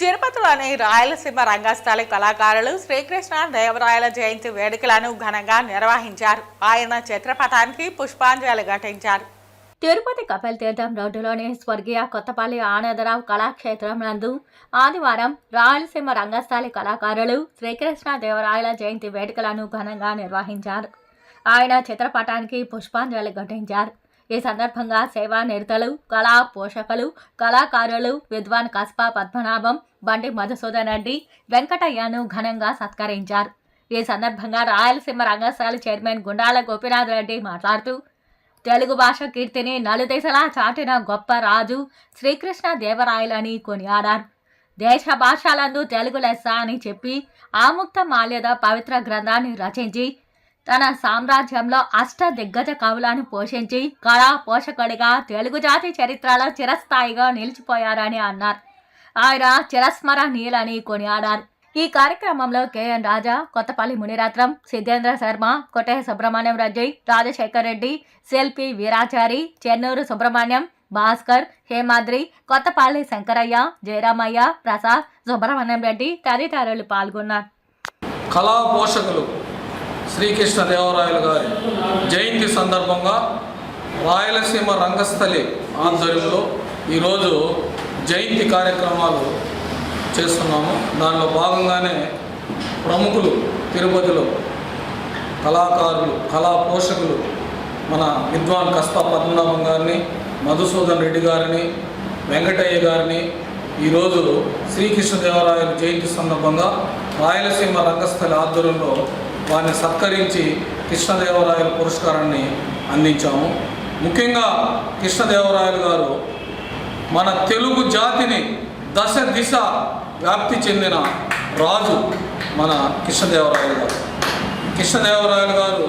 తిరుపతిలోని రాయలసీమ రంగస్థలి కళాకారులు శ్రీకృష్ణ దేవరాయల జయంతి వేడుకలను ఘనంగా నిర్వహించారు. ఆయన చిత్రపటానికి పుష్పాంజలి ఘటించారు. తిరుపతి కపిల్ తీర్థం రోడ్డులోని స్వర్గీయ కొత్తపల్లి ఆనందరావు కళాక్షేత్రం నందు ఆదివారం రాయలసీమ రంగస్థలి కళాకారులు శ్రీకృష్ణ దేవరాయల జయంతి వేడుకలను ఘనంగా నిర్వహించారు. ఆయన చిత్రపటానికి పుష్పాంజలి ఘటించారు. ఈ సందర్భంగా సేవా నిరతలు కళా పోషకులు కళాకారులు విద్వాన్ కస్పా పద్మనాభం బండి మధుసూదన్ రెడ్డి వెంకటయ్యను ఘనంగా సత్కరించారు. ఈ సందర్భంగా రాయలసీమ రంగశాల చైర్మన్ గుండాల గోపినాథ్ రెడ్డి మాట్లాడుతూ తెలుగు భాష కీర్తిని నలుదిశలా చాటిన గొప్ప రాజు శ్రీకృష్ణ దేవరాయలని కొనియాడారు. దేశ భాషలందు తెలుగు లెస్స అని చెప్పి ఆముక్త మాల్యద పవిత్ర గ్రంథాన్ని రచించి తన సామ్రాజ్యంలో అష్ట దిగ్గజ కవులను పోషించి కళా పోషకుడిగా తెలుగు జాతి చరిత్రలో చిరస్థాయిగా నిలిచిపోయారని అన్నారు. ఆయన చిరస్మరణీయులని కొనియాడారు. ఈ కార్యక్రమంలో కెఎన్ రాజా కొత్తపల్లి మునిరత్నం సిద్ధేంద్ర శర్మ కొట్టే సుబ్రహ్మణ్యం రెడ్డి రాజశేఖర్ రెడ్డి శిల్పి వీరాచారి చెన్నూరు సుబ్రహ్మణ్యం భాస్కర్ హేమాద్రి కొత్తపల్లి శంకరయ్య జయరామయ్య ప్రసాద్ సుబ్రహ్మణ్యం రెడ్డి తదితరులు పాల్గొన్నారు. కళా పోషకులు శ్రీకృష్ణదేవరాయలు గారి జయంతి సందర్భంగా రాయలసీమ రంగస్థలి ఆధ్వర్యంలో ఈరోజు జయంతి కార్యక్రమాలు చేస్తున్నాము. దానిలో భాగంగానే ప్రముఖులు తిరుపతిలో కళాకారులు కళా పోషకులు మన విద్వాన్ కస్తా పద్మనాభం గారిని మధుసూదన్ రెడ్డి గారిని వెంకటయ్య గారిని ఈరోజు శ్రీకృష్ణదేవరాయల జయంతి సందర్భంగా రాయలసీమ రంగస్థలి ఆధ్వర్యంలో వారిని సత్కరించి కృష్ణదేవరాయల పురస్కారాన్ని అందించాము. ముఖ్యంగా కృష్ణదేవరాయలు గారు మన తెలుగు జాతిని దశ దిశ వ్యాప్తి చెందిన రాజు మన కృష్ణదేవరాయలు గారు. కృష్ణదేవరాయలు గారు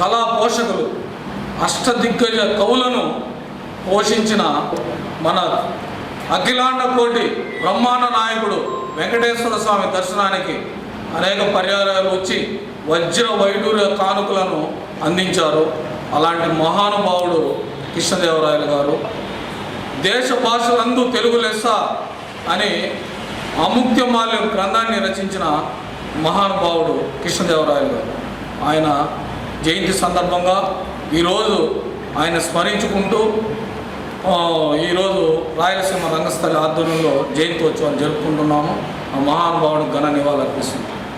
కళా పోషకులు అష్టదిగ్గజ కవులను పోషించిన మన అఖిలాండ కోటి బ్రహ్మాండ నాయకుడు వెంకటేశ్వర స్వామి దర్శనానికి అనేక పర్యాయాలు వచ్చి వజ్ర వైడూర్య కానుకలను అందించారు. అలాంటి మహానుభావుడు కృష్ణదేవరాయలు గారు. దేశ భాషలందు తెలుగు లెస్స అని అముక్యమాల్యం గ్రంథాన్ని రచించిన మహానుభావుడు కృష్ణదేవరాయలు గారు. ఆయన జయంతి సందర్భంగా ఈరోజు ఆయన స్మరించుకుంటూ ఈరోజు రాయలసీమ రంగస్థలి ఆధ్వర్యంలో జయంతి ఉత్సవాన్ని జరుపుకుంటున్నాము. ఆ మహానుభావుడు ఘన నివాళులర్పిస్తున్నాం.